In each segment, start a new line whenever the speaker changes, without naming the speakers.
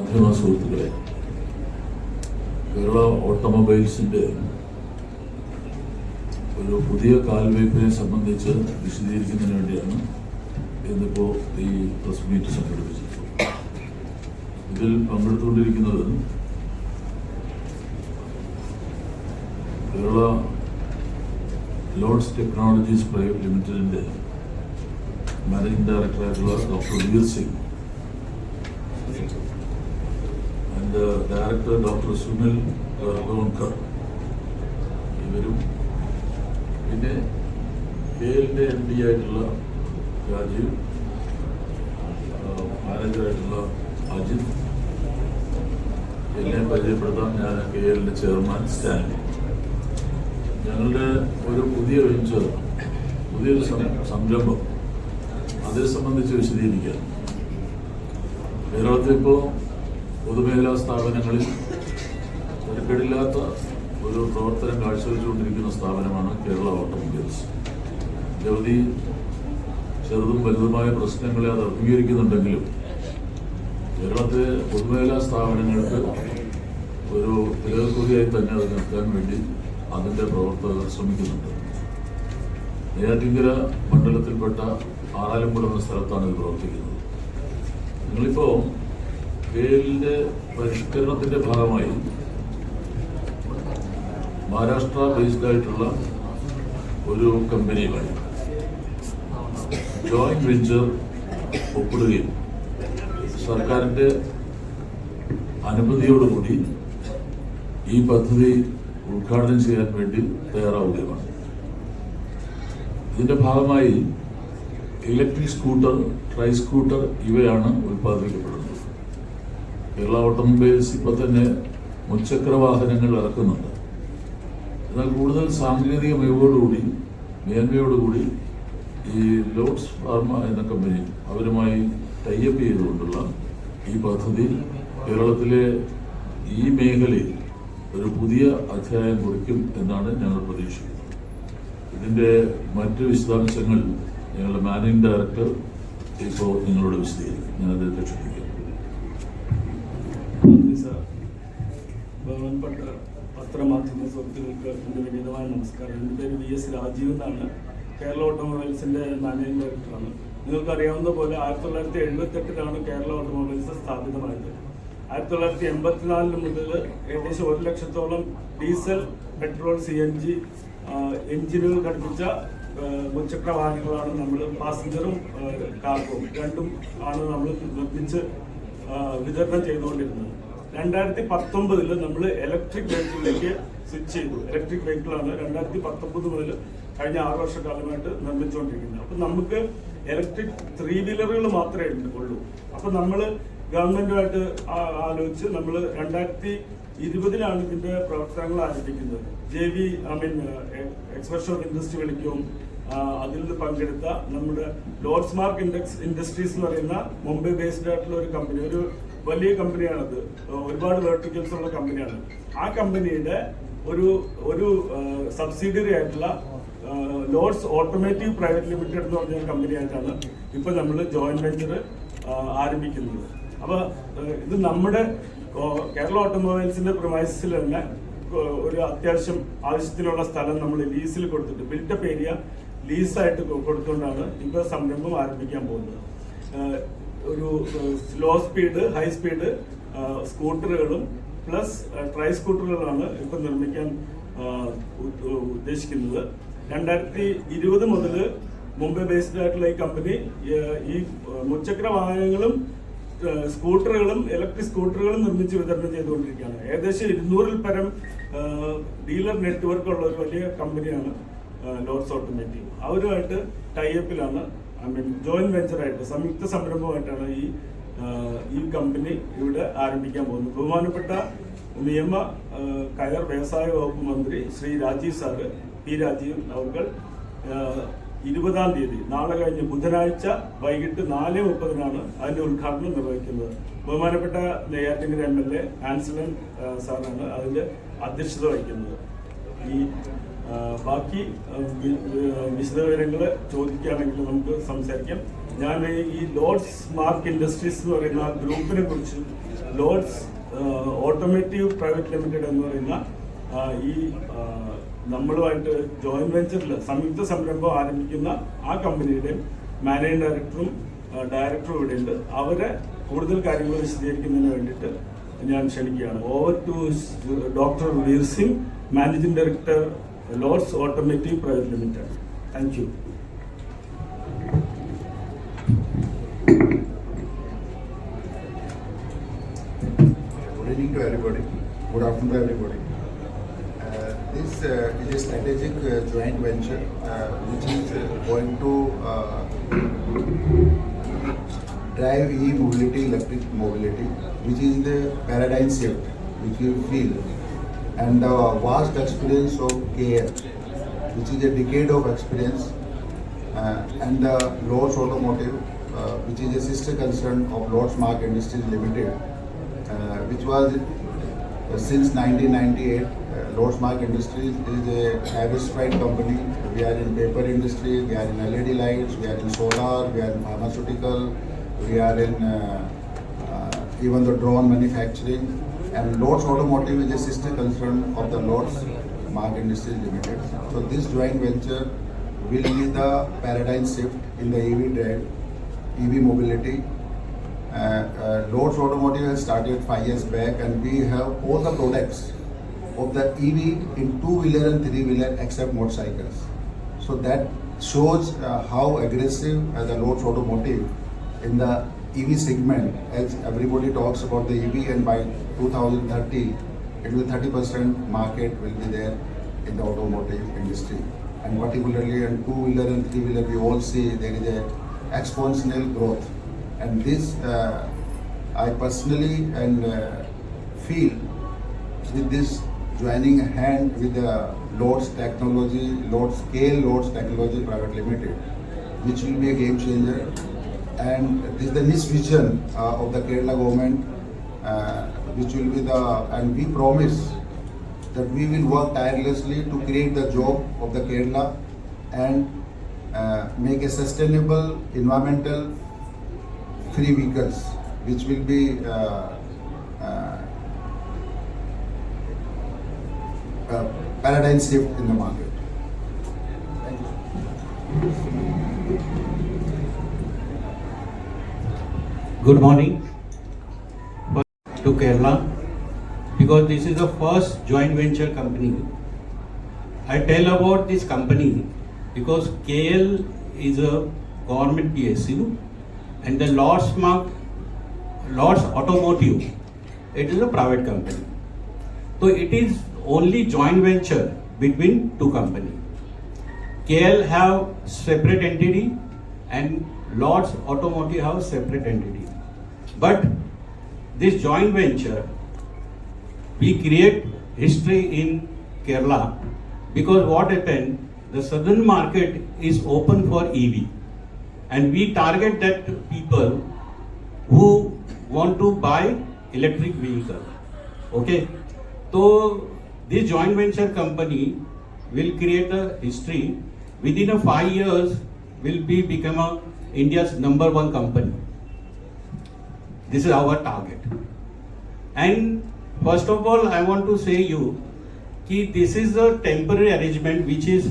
മാധ്യമ സുഹൃത്തുക്കളെ കേരള ഓട്ടോമൊബൈൽസിന്റെ ഒരു പുതിയ കാൽവയ്പിനെ സംബന്ധിച്ച് വിശദീകരിക്കുന്നതിന് വേണ്ടിയാണ് ഇന്നിപ്പോ ഈ പ്രസ് മീറ്റ് സംഘടിപ്പിച്ചത്. ഇതിൽ പങ്കെടുത്തുകൊണ്ടിരിക്കുന്നത് കേരള ലോഡ്സ് ടെക്നോളജീസ് പ്രൈവറ്റ് ലിമിറ്റഡിന്റെ managing ഡയറക്ടറായിട്ടുള്ള doctor Veer Singh. And director doctor Sunil Gonkar ഇവരും പിന്നെ കെ എല്ലിന്റെ എം ഡി ആയിട്ടുള്ള രാജീവ് മാനേജറായിട്ടുള്ള അജിത്. എന്നെ പരിചയപ്പെടുത്താം ഞാൻ കെ എല്ലിന്റെ ചെയർമാൻ സ്റ്റാൻലി. ഞങ്ങളുടെ ഒരു പുതിയ വെഞ്ചർ പുതിയൊരു സംരംഭം അതിനെ സംബന്ധിച്ച് വിശദീകരിക്കാം. കേരളത്തിൽ ഇപ്പോൾ പൊതുമേഖലാ സ്ഥാപനങ്ങളിൽ തിരക്കേടില്ലാത്ത ഒരു പ്രവർത്തനം കാഴ്ചവെച്ചുകൊണ്ടിരിക്കുന്ന സ്ഥാപനമാണ് കേരള ഓട്ടോമൊബൈൽസ്. നിരവധി ചെറുതും വലുതുമായ പ്രശ്നങ്ങളെ അത് അഭിമുഖീകരിക്കുന്നുണ്ടെങ്കിലും കേരളത്തിലെ പൊതുമേഖലാ സ്ഥാപനങ്ങൾക്ക് ഒരു തിരക്കുറിയായി തന്നെ അത് നിർത്താൻ വേണ്ടി അതിന്റെ പ്രവർത്തകർ ശ്രമിക്കുന്നുണ്ട്. നെയ്യാറ്റിങ്കര മണ്ഡലത്തിൽപ്പെട്ട ആറാലമ്പുഴ എന്ന സ്ഥലത്താണ് ഇത് പ്രവർത്തിക്കുന്നത്. നിങ്ങളിപ്പോ വേലിന്റെ പരിഷ്കരണത്തിന്റെ ഭാഗമായി മഹാരാഷ്ട്ര ബേസ്ഡ് ആയിട്ടുള്ള ഒരു കമ്പനിയുമായി ജോയിന്റ് വെഞ്ചർ ഒപ്പിടുകയും സർക്കാരിന്റെ അനുമതിയോടുകൂടി ഈ പദ്ധതി ഉദ്ഘാടനം ചെയ്യാൻ വേണ്ടി തയ്യാറാവുകയുമാണ്. ഇതിന്റെ ഭാഗമായി ഇലക്ട്രിക് സ്കൂട്ടർ ട്രൈ സ്കൂട്ടർ ഇവയാണ് ഉൽപ്പാദിപ്പിക്കപ്പെടുന്നത് കേരള ഓട്ടോമൊബൈൽസ് ഇപ്പൊ തന്നെ മുച്ചക്ര വാഹനങ്ങൾ ഇറക്കുന്നുണ്ട്. എന്നാൽ കൂടുതൽ സാങ്കേതിക മികവോടുകൂടി മേന്മയോടുകൂടി ഈ ലോഡ്സ് ഫാർമ എന്ന കമ്പനി അവരുമായി ടൈപ്പ് ചെയ്തുകൊണ്ടുള്ള ഈ പദ്ധതി കേരളത്തിലെ ഈ മേഖലയിൽ ഒരു പുതിയ അധ്യായം കുറിക്കും എന്നാണ് ഞങ്ങൾ പ്രതീക്ഷിക്കുന്നത്. ഇതിന്റെ മറ്റ് വിശദാംശങ്ങൾ ഞങ്ങളുടെ മാനേജിംഗ് ഡയറക്ടർ ഇപ്പോൾ നിങ്ങളോട് വിശദീകരിക്കും. ഞാൻ അദ്ദേഹത്തെ
ബഹുമാനപ്പെട്ട പത്രമാധ്യമ സുഹൃത്തുക്കൾക്ക് എന്റെ വിനീതമായ നമസ്കാരം. എന്റെ പേര് വി എസ് രാജീവ് എന്നാണ്. കേരള ഓട്ടോമൊബൈൽസിന്റെ മാനേജിംഗ് ഡയറക്ടറാണ്. നിങ്ങൾക്കറിയാവുന്ന പോലെ ആയിരത്തി തൊള്ളായിരത്തി എഴുപത്തെട്ടിലാണ് കേരള ഓട്ടോമൊബൈൽസ് സ്ഥാപിതമായത്. ആയിരത്തി തൊള്ളായിരത്തി എൺപത്തിനാലിന് മുതൽ ഏകദേശം ഒരു ലക്ഷത്തോളം diesel petrol C N G എഞ്ചിനുകൾ ഘടിപ്പിച്ച മുച്ചക്ര വാഹനങ്ങളാണ് നമ്മൾ പാസഞ്ചറും കാർഗോവും രണ്ടും ആണ് നമ്മൾ നിർമ്മിച്ച് വിതരണം ചെയ്തുകൊണ്ടിരുന്നത്. രണ്ടായിരത്തി പത്തൊമ്പതിൽ നമ്മൾ ഇലക്ട്രിക് വെഹിക്കിളിലേക്ക് സ്വിച്ച് ചെയ്തു. ഇലക്ട്രിക് വെഹിക്കിളാണ് രണ്ടായിരത്തി പത്തൊമ്പത് മുതൽ കഴിഞ്ഞ ആറ് വർഷക്കാലമായിട്ട് നിർമ്മിച്ചുകൊണ്ടിരിക്കുന്നത് അപ്പൊ നമുക്ക് ഇലക്ട്രിക് ത്രീ വീലറുകൾ മാത്രമേ ഉള്ളൂ. അപ്പൊ നമ്മൾ ഗവൺമെന്റുമായിട്ട് ആലോചിച്ച് നമ്മൾ രണ്ടായിരത്തി ഇരുപതിലാണ് ഇതിന്റെ പ്രവർത്തനങ്ങൾ ആരംഭിക്കുന്നത്. J V I mean expression of industry വിളിക്കും അതിൽ നിന്ന് പങ്കെടുത്ത നമ്മുടെ ലോഡ്സ് മാർക്ക് ഇൻഡെക്സ് ഇൻഡസ്ട്രീസ് എന്ന് പറയുന്ന മുംബൈ ബേസ്ഡ് ആയിട്ടുള്ള ഒരു കമ്പനി ഒരു വലിയ കമ്പനിയാണത്. ഒരുപാട് വെർട്ടിക്കൽസ് ഉള്ള കമ്പനിയാണ്. ആ കമ്പനിയുടെ ഒരു ഒരു സബ്സിഡിയറി ആയിട്ടുള്ള ലോഡ്സ് ഓട്ടോമേറ്റീവ് പ്രൈവറ്റ് ലിമിറ്റഡ് എന്ന് പറഞ്ഞ കമ്പനിയായിട്ടാണ് ഇപ്പൊ നമ്മൾ ജോയിന്റ് വെഞ്ചർ ആരംഭിക്കുന്നത്. അപ്പൊ ഇത് നമ്മുടെ കേരള ഓട്ടോമൊബൈൽസിന്റെ പ്രൊമൈസിൽ തന്നെ ഒരു അത്യാവശ്യം ആവശ്യത്തിനുള്ള സ്ഥലം നമ്മൾ ലീസിൽ കൊടുത്തിട്ട് ബിൽഡപ്പ് ഏരിയ ലീസായിട്ട് കൊടുത്തുകൊണ്ടാണ് ഇപ്പൊ സംരംഭം ആരംഭിക്കാൻ പോകുന്നത്. ഒരു സ്ലോ സ്പീഡ് ഹൈ സ്പീഡ് സ്കൂട്ടറുകളും പ്ലസ് ട്രൈ സ്കൂട്ടറുകളാണ് ഇപ്പൊ നിർമ്മിക്കാൻ ഉദ്ദേശിക്കുന്നത്. രണ്ടായിരത്തി ഇരുപത് മുതൽ മുംബൈ ബേസ്ഡ് ആയിട്ടുള്ള ഈ കമ്പനി ഈ മുച്ചക്ര വാഹനങ്ങളും സ്കൂട്ടറുകളും ഇലക്ട്രിക് സ്കൂട്ടറുകളും നിർമ്മിച്ച് വിതരണം ചെയ്തുകൊണ്ടിരിക്കുകയാണ്. ഏകദേശം ഇരുന്നൂറിൽ പരം ഡീലർ നെറ്റ്വർക്ക് ഉള്ള ഒരു വലിയ കമ്പനിയാണ് ലോർസ് ഓട്ടോമേറ്റീവ്. അവരുമായിട്ട് ടൈപ്പിലാണ് ഐ മീൻ ജോയിന്റ് വെഞ്ചറായിട്ട് സംയുക്ത സംരംഭമായിട്ടാണ് ഈ ഈ കമ്പനി ഇവിടെ ആരംഭിക്കാൻ പോകുന്നത്. ബഹുമാനപ്പെട്ട നിയമ കയർ വ്യവസായ വകുപ്പ് മന്ത്രി ശ്രീ രാജീവ് സാർ പി രാജീവ് അവർ ഇരുപതാം തീയതി നാളെ കഴിഞ്ഞ് ബുധനാഴ്ച വൈകിട്ട് നാല് മുപ്പതിനാണ് അതിന്റെ ഉദ്ഘാടനം നിർവഹിക്കുന്നത്. ബഹുമാനപ്പെട്ട Neyyattinkara M L A Ansalan സാറാണ് അതിന്റെ അധ്യക്ഷത വഹിക്കുന്നത്. ഈ ബാക്കി വിശദവിവരങ്ങൾ ചോദിക്കുകയാണെങ്കിൽ നമുക്ക് സംസാരിക്കാം. ഞാൻ ഈ ലോഡ്സ് മാർക്ക് ഇൻഡസ്ട്രീസ് എന്ന് പറയുന്ന ഗ്രൂപ്പിനെ കുറിച്ച് ലോഡ്സ് ഓട്ടോമേറ്റീവ് പ്രൈവറ്റ് ലിമിറ്റഡ് എന്ന് പറയുന്ന ഈ നമ്മളുമായിട്ട് ജോയിന്റ് വെഞ്ചറിൽ സംയുക്ത സംരംഭം ആരംഭിക്കുന്ന ആ കമ്പനിയുടെ മാനേജിംഗ് ഡയറക്ടറും ഡയറക്ടറും ഇവിടെ ഉണ്ട്. അവരെ കൂടുതൽ കാര്യങ്ങൾ വിശദീകരിക്കുന്നതിന് വേണ്ടിയിട്ട് ഞാൻ ക്ഷണിക്കുകയാണ്. Over to doctor Veer Singh managing director Lords Automotive Private Limited. Thank you.
Good evening to everybody. Good afternoon to everybody. Uh, this uh, is a strategic uh, joint venture uh, which is uh, going to uh, drive e-mobility, electric mobility, which is the paradigm shift which you feel and the vast experience of KL, which is a decade of experience, uh, and the Lords Automotive, uh, which is a sister concern of Lords Mark Industries Limited, uh, which was uh, since 1998. Uh, Lords Mark Industries is a diversified company. We are in paper industry, we are in LED lights, we are in solar, we are in pharmaceutical, we are in uh, uh, even the drone manufacturing. And Lords Automotive is a sister concern of the Lords Mark Industries Limited. So this joint venture will be the paradigm shift in the EV drive, EV mobility. Uh, uh, Lords Automotive has started five years back, and we have all the products of the EV in two-wheeler and three-wheeler except motorcycles. So that shows uh, how aggressive uh, the Lords Automotive in the EV segment, as everybody talks about the EV, and by 2030, it will 30% market will be there in the automotive industry. And particularly in two-wheeler and three-wheeler, we all see there is a exponential growth. And this, uh, I personally and uh, feel with this joining hand with the Lords Technology, Lords Scale Lords Technology Private Limited, which will be a game changer. And this is the niche vision uh, of the Kerala government, uh, which will be the, and we promise that we will work tirelessly to create the job of the Kerala and uh, make a sustainable, environmental free vehicles, which will be uh, uh, a paradigm shift in the market. Thank you.
Good morning to Kerala because this is the first joint venture company. I tell about this company because KL is a government PSU and the Lords Mark, Lords Automotive, it is a private company. So it is only joint venture between two companies. KL have separate entity and Lords Automotive have separate entity. But this joint venture, we create history in Kerala because what happened, the southern market is open for EV and we target that people who want to buy electric vehicle. Okay, so this joint venture company will create a history. Within a five years, will be become a India's number one company. This is our target. And first of all, I want to say you, कि this is a temporary arrangement which is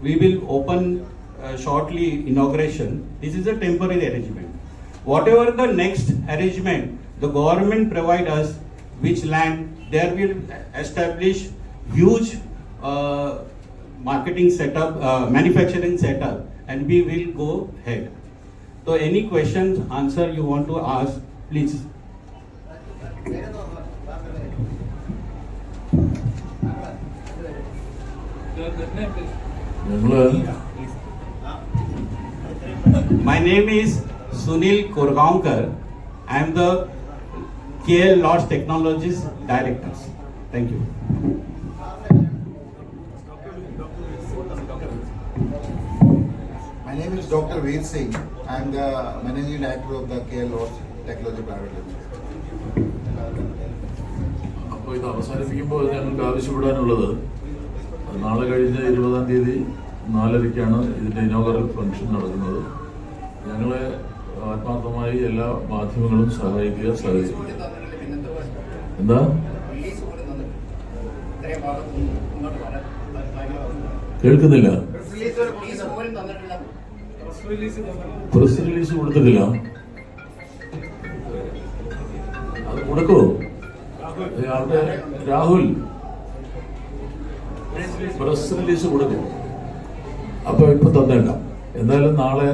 we will open uh, shortly inauguration. This is a temporary arrangement. Whatever the next arrangement, the government provide us which land, there will establish huge uh, marketing setup, uh, manufacturing setup, and we will go ahead. So any questions, answer you want to ask, Please. My name is Sunil Korgaonkar. I am the KL Lodge Technologies Director. Thank you.
My name is Dr. Veer Singh. I am the Managing Director of the KL Lodge Technology private.
അപ്പോൾ ഇത് അവസാനിപ്പിക്കുമ്പോൾ ഞങ്ങൾക്ക് ആവശ്യപ്പെടാനുള്ളത് നാളെ കഴിഞ്ഞ ഇരുപതാം തീയതി നാലരയ്ക്കാണ് ഇതിന്റെ ഇനോഗറൽ function നടക്കുന്നത്. ഞങ്ങളെ ആത്മാർത്ഥമായി എല്ലാ മാധ്യമങ്ങളും സഹായിക്കുക സഹകരിക്കുക. എന്താ?
റിലീസ് പോലും ഭാഗത്ത് മുന്നോട്ട് വരാൻ
കേൾക്കുന്നില്ല
റിലീസ് പോലും തന്നിട്ടില്ല
പ്രസ് റിലീസ് കൊടുത്തിട്ടില്ല. അത് കൊടുക്കോ രാഹുൽ. പ്രസ് റിലീസ് കൊടുക്കും. അപ്പൊ ഇപ്പൊ തന്നേണ്ട എന്തായാലും നാളെ